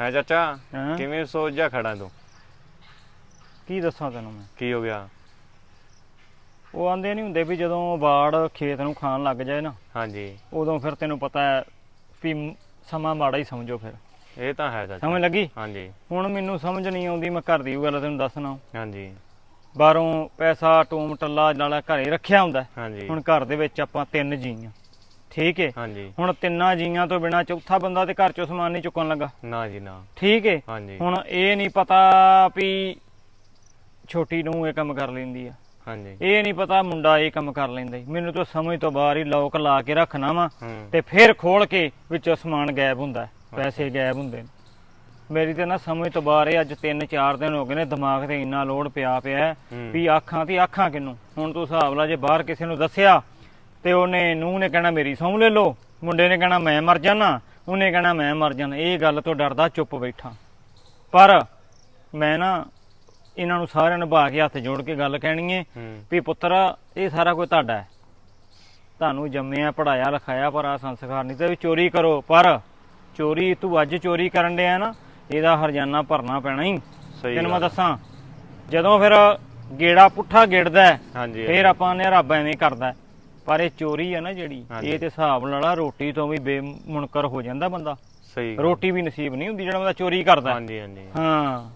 ਹੈ ਚਾਚਾ ਹਾਂ। ਕਿਵੇਂ ਸੋਚ ਜਾ ਖੜਾ ਤੂੰ? ਕੀ ਦੱਸਾਂ ਤੈਨੂੰ ਮੈਂ? ਕੀ ਹੋ ਗਿਆ? ਉਹ ਆਂਦੇ ਨਹੀਂ ਹੁੰਦੇ ਵੀ ਜਦੋਂ ਬਾੜ ਖੇਤ ਨੂੰ ਖਾਣ ਲੱਗ ਜਾਏ ਨਾ ਹਾਂਜੀ। ਉਦੋਂ ਫਿਰ ਤੈਨੂੰ ਪਤਾ ਹੈ ਵੀ ਸਮਾਂ ਮਾੜਾ ਹੀ ਸਮਝੋ ਫਿਰ। ਇਹ ਤਾਂ ਹੈ ਚਾਚਾ। ਸਮਝ ਲੱਗੀ? ਹਾਂਜੀ। ਹੁਣ ਮੈਨੂੰ ਸਮਝ ਨਹੀਂ ਆਉਂਦੀ ਮੈਂ ਘਰ ਦੀ ਉਹ ਗੱਲ ਤੈਨੂੰ ਦੱਸਣਾ। ਹਾਂਜੀ। ਬਾਹਰੋਂ ਪੈਸਾ ਟੂਮ ਟੱਲਾ ਨਾਲ ਘਰੇ ਰੱਖਿਆ ਹੁੰਦਾ। ਹਾਂਜੀ। ਹੁਣ ਘਰ ਦੇ ਵਿੱਚ ਆਪਾਂ ਤਿੰਨ ਜੀ ਆ ਠੀਕ ਹੈ ਹਾਂਜੀ। ਹੁਣ ਤਿੰਨਾਂ ਜੀਆਂ ਤੋਂ ਬਿਨਾ ਚੌਥਾ ਬੰਦਾ ਤੇ ਘਰ ਚੋਂ ਸਮਾਨ ਨਹੀਂ ਚੁੱਕਣ ਲੱਗਾ। ਨਾ ਜੀ ਨਾ। ਠੀਕ ਹੈ ਹਾਂਜੀ। ਹੁਣ ਇਹ ਨਹੀਂ ਪਤਾ ਵੀ ਛੋਟੀ ਨੂੰ ਇਹ ਕੰਮ ਕਰ ਲੈਂਦੀ ਆ। ਹਾਂਜੀ। ਇਹ ਨਹੀਂ ਪਤਾ ਮੁੰਡਾ ਇਹ ਕੰਮ ਕਰ ਲੈਂਦਾ। ਮੈਨੂੰ ਤਾਂ ਸਮਝ ਤੋਂ ਬਾਹਰ ਹੀ ਲੋਕ ਲਾ ਕੇ ਰੱਖਣਾ ਵਾ ਤੇ ਫਿਰ ਖੋਲ ਕੇ ਵਿੱਚੋਂ ਸਮਾਨ ਗਾਇਬ ਹੁੰਦਾ ਪੈਸੇ ਗਾਇਬ ਹੁੰਦੇ ਨੇ। ਮੇਰੀ ਤੇ ਨਾ ਸਮਝ ਤੋਂ ਬਾਹਰ ਅੱਜ 3-4 ਦਿਨ ਹੋ ਗਏ ਨੇ ਦਿਮਾਗ ਤੇ ਇੰਨਾ ਲੋਡ ਪਿਆ ਪਿਆ। ਵੀ ਆਖਾਂ ਤੇ ਆਖਾਂ ਕਿਨੂੰ? ਹੁਣ ਤੂੰ ਹਿਸਾਬ ਲਾ ਜੇ ਬਾਹਰ ਕਿਸੇ ਨੂੰ ਦੱਸਿਆ ਤੇ ਉਹਨੇ ਨੂੰਹ ਨੇ ਕਹਿਣਾ ਮੇਰੀ ਸੌਂ ਲੈ ਲਓ ਮੁੰਡੇ ਨੇ ਕਹਿਣਾ ਮੈਂ ਮਰ ਜਾਣਾ ਉਹਨੇ ਕਹਿਣਾ ਮੈਂ ਮਰ ਜਾਣਾ ਇਹ ਗੱਲ ਤੋਂ ਡਰਦਾ ਚੁੱਪ ਬੈਠਾ। ਪਰ ਮੈਂ ਨਾ ਇਹਨਾਂ ਨੂੰ ਸਾਰਿਆਂ ਨੂੰ ਬਾ ਕੇ ਹੱਥ ਜੋੜ ਕੇ ਗੱਲ ਕਹਿਣੀ ਏ ਹੂੰ। ਵੀ ਪੁੱਤਰ ਇਹ ਸਾਰਾ ਕੁਝ ਤੁਹਾਡਾ ਹੈ। ਤੁਹਾਨੂੰ ਜੰਮਿਆ ਪੜਾਇਆ ਲਿਖਾਇਆ ਪਰ ਆ ਸੰਸਕਾਰ ਨਹੀਂ ਤੇ ਵੀ ਚੋਰੀ ਕਰੋ। ਪਰ ਚੋਰੀ ਤੂੰ ਅੱਜ ਚੋਰੀ ਕਰਨ ਡਿਆ ਨਾ ਇਹਦਾ ਹਰਜਾਨਾ ਭਰਨਾ ਪੈਣਾ ਹੀ ਸਹੀ ਤੈਨੂੰ ਮੈਂ। ਦੱਸਾਂ ਜਦੋਂ ਫਿਰ ਗੇੜਾ ਪੁੱਠਾ ਗੇੜਦਾ ਹਾਂਜੀ ਫਿਰ ਆਪਾਂ ਨੇ ਰੱਬ ਐਵੇਂ ਕਰਦਾ। ਪਰ ਇਹ ਚੋਰੀ ਹੈ ਨਾ ਜਿਹੜੀ ਹਾਂਜੀ। ਇਹ ਤੇ ਹਿਸਾਬ ਲਾਲਾ ਰੋਟੀ ਤੋਂ ਵੀ ਬੇਮੁਨਕਰ ਹੋ ਜਾਂਦਾ ਬੰਦਾ ਸਹੀ ਗੱਲ। ਰੋਟੀ ਵੀ ਨਸੀਬ ਨਹੀਂ ਹੁੰਦੀ ਜਿਹੜਾ ਬੰਦਾ ਚੋਰੀ ਕਰਦਾ। ਹਾਂਜੀ ਹਾਂਜੀ ਹਾਂ